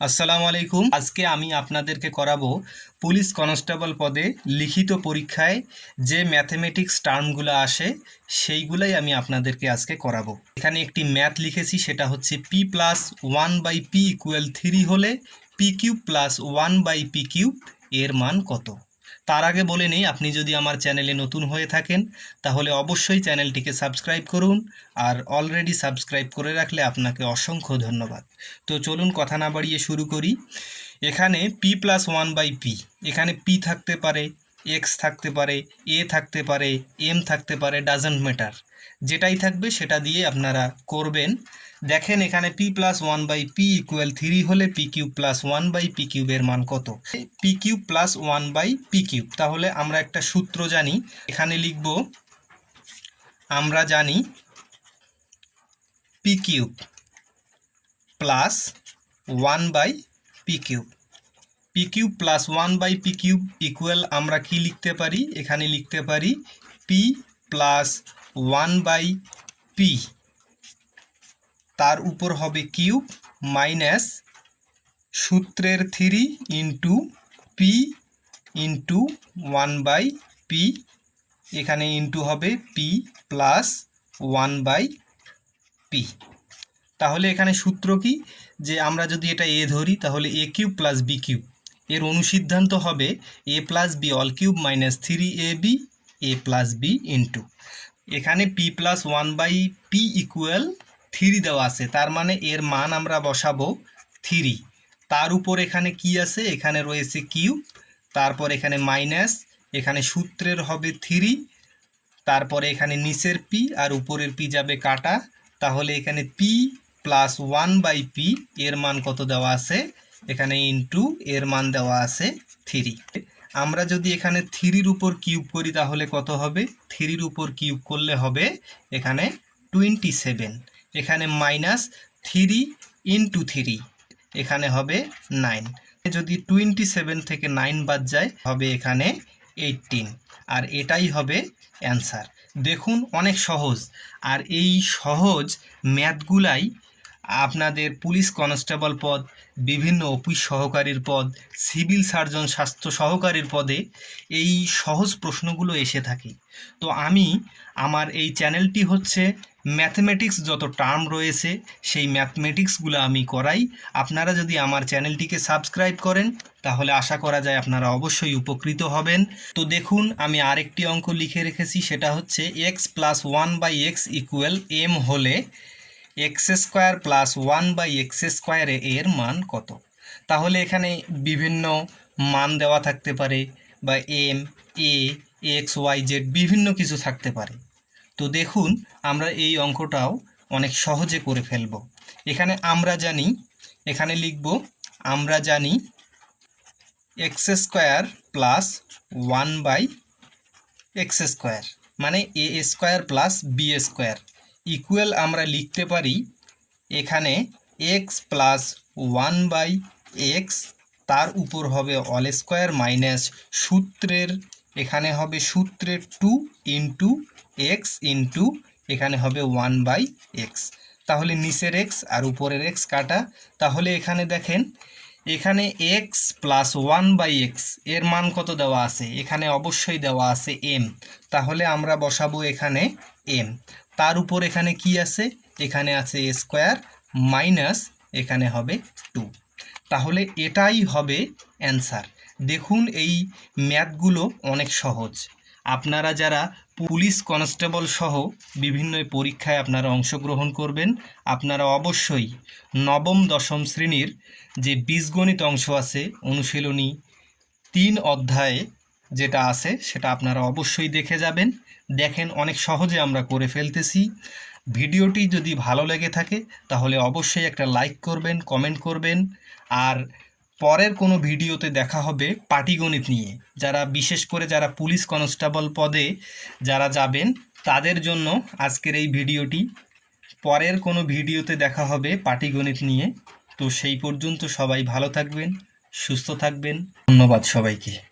আসসালামু আলাইকুম। আজকে আমি আপনাদেরকে করাবো পুলিশ কনস্টেবল পদে লিখিত পরীক্ষায় যে ম্যাথমেটিক্স টার্মগুলো আসে, সেইগুলাই আমি আপনাদেরকে আজকে করাবো। এখানে একটি ম্যাথ লিখেছি, সেটা হচ্ছে P plus one by P equal three হলে P cube plus one by P cube এর মান কত? তার আগে বলে নেই, আপনি যদি আমার চ্যানেলে নতুন হয়ে থাকেন, তাহলে অবশ্যই চ্যানেলটিকে সাবস্ক্রাইব করুন আর অলরেডি সাবস্ক্রাইব করে রাখলে আপনাকে অসংখ্য ধন্যবাদ। তো চলুন কথা না বাড়িয়ে শুরু করি। এখানে P plus one by P এখানে পি থাকতে পারে এক্স থাকতে পারে এ থাকতে পারে এম থাকতে পারে ডাজন্ট ম্যাটার যেটাই থাকবে সেটা দিয়ে আপনারা করবেন। দেখেন এখানে P plus one by P equal three হলে P cube plus one by P কিউবের মান কত? P cube plus one by P cube তাহলে আমরা একটা সূত্র জানি। এখানে লিখব, আমরা জানি P cube plus one by P cube P cube plus one by P cube equal আমরা কি লিখতে পারি? এখানে লিখতে পারি P plus one by P তার উপর হবে কিউব মাইনাস সূত্রের three into P into one by P এখানে ইন্টু হবে P plus one by P তাহলে এখানে সূত্র কি? যে আমরা যদি এটা এ ধরি, তাহলে A cube plus B cube এর অনুসিদ্ধান্ত হবে A plus B whole cube minus three A B A plus B into এখানে P plus one by P equal three দেওয়া আছে, তার মানে এর মান আমরা বসাবো থ্রি তার উপর এখানে কি আছে? এখানে রয়েছে কিউব তারপর এখানে মাইনাস এখানে সূত্রের হবে থ্রি তারপরে এখানে নিচের পি আর উপরের পি যাবে কাটা। তাহলে এখানে P plus one by P এর মান কত দেওয়া আছে? এখানে ইন্টু এর মান দেওয়া আছে থ্রি আমরা যদি এখানে থ্রির উপর কিউব করি তাহলে কত হবে? থ্রির উপর কিউব করলে হবে এখানে টোয়েন্টি সেভেন এখানে মাইনাস থ্রি ইন্টু থ্রি এখানে হবে নাইন যদি টোয়েন্টি সেভেন থেকে নাইন বাদ যায়, হবে এখানে এইটিন আর এটাই হবে অ্যান্সার দেখুন, অনেক সহজ। আর এই সহজ ম্যাথগুলাই আপনাদের পুলিশ কনস্টেবল পদ, বিভিন্ন অফিস সহকারীর পদ, সিভিল সার্জন স্বাস্থ্য সহকারীর পদে এই সহজ প্রশ্নগুলো এসে থাকে। তো আমি, আমার এই চ্যানেলটি হচ্ছে ম্যাথমেটিক্স যত টার্ম রয়েছে, সেই ম্যাথমেটিক্সগুলো আমি করাই। আপনারা যদি আমার চ্যানেলটিকে সাবস্ক্রাইব করেন, তাহলে আশা করা যায় আপনারা অবশ্যই উপকৃত হবেন। তো দেখুন, আমি আরেকটি অঙ্ক লিখে রেখেছি, সেটা হচ্ছে X plus one by X equal M হলে X square plus one by X স্কোয়ারে এর মান কত? তাহলে এখানে বিভিন্ন মান দেওয়া থাকতে পারে বা M, A, X, Y, Z বিভিন্ন কিছু থাকতে পারে। তো দেখুন, আমরা এই অঙ্কটাও অনেক সহজে করে ফেলব। এখানে আমরা জানি, এখানে লিখব, আমরা জানি X square plus one by X square মানে A square plus B square. Equal আমরা লিখতে পারি এখানে X plus one by X তার উপর হবে অল স্কোয়ার মাইনাস সূত্রের, এখানে হবে সূত্রের টু ইন্টু এক্স ইন্টু এখানে হবে ওয়ান বাই এক্স তাহলে নিচের এক্স আর উপরের এক্স কাটা। তাহলে এখানে দেখেন, এখানে এক্স প্লাস ওয়ান বাই এক্সের মান কত দেওয়া আছে? এখানে অবশ্যই দেওয়া আছে এম তাহলে আমরা বসাবো এখানে এম তার উপর এখানে কি আছে? এখানে আছে স্কোয়ার মাইনাস এখানে হবে টু তাহলে এটাই হবে অ্যান্সার দেখুন এই ম্যাথগুলো অনেক সহজ। আপনারা যারা পুলিশ কনস্টেবল সহ বিভিন্ন পরীক্ষায় আপনারা অংশগ্রহণ করবেন, আপনারা অবশ্যই নবম, দশম শ্রেণির যে বীজগণিত অংশ আছে অনুশীলনী তিন অধ্যায়ে যেটা আছে, সেটা আপনারা অবশ্যই দেখে যাবেন। দেখেন, অনেক সহজে আমরা করে ফেলতেছি। ভিডিওটি যদি ভালো লেগে থাকে, তাহলে অবশ্যই একটা লাইক করবেন, কমেন্ট করবেন। আর পরের কোনো ভিডিওতে দেখা হবে পাটিগণিত নিয়ে। যারা, বিশেষ করে যারা পুলিশ কনস্টেবল পদে যারা যাবেন, তাদের জন্য আজকের এই ভিডিওটি। পরের কোনো ভিডিওতে দেখা হবে পাটিগণিত নিয়ে। তো সেই পর্যন্ত সবাই ভালো থাকবেন, সুস্থ থাকবেন। ধন্যবাদ সবাইকে।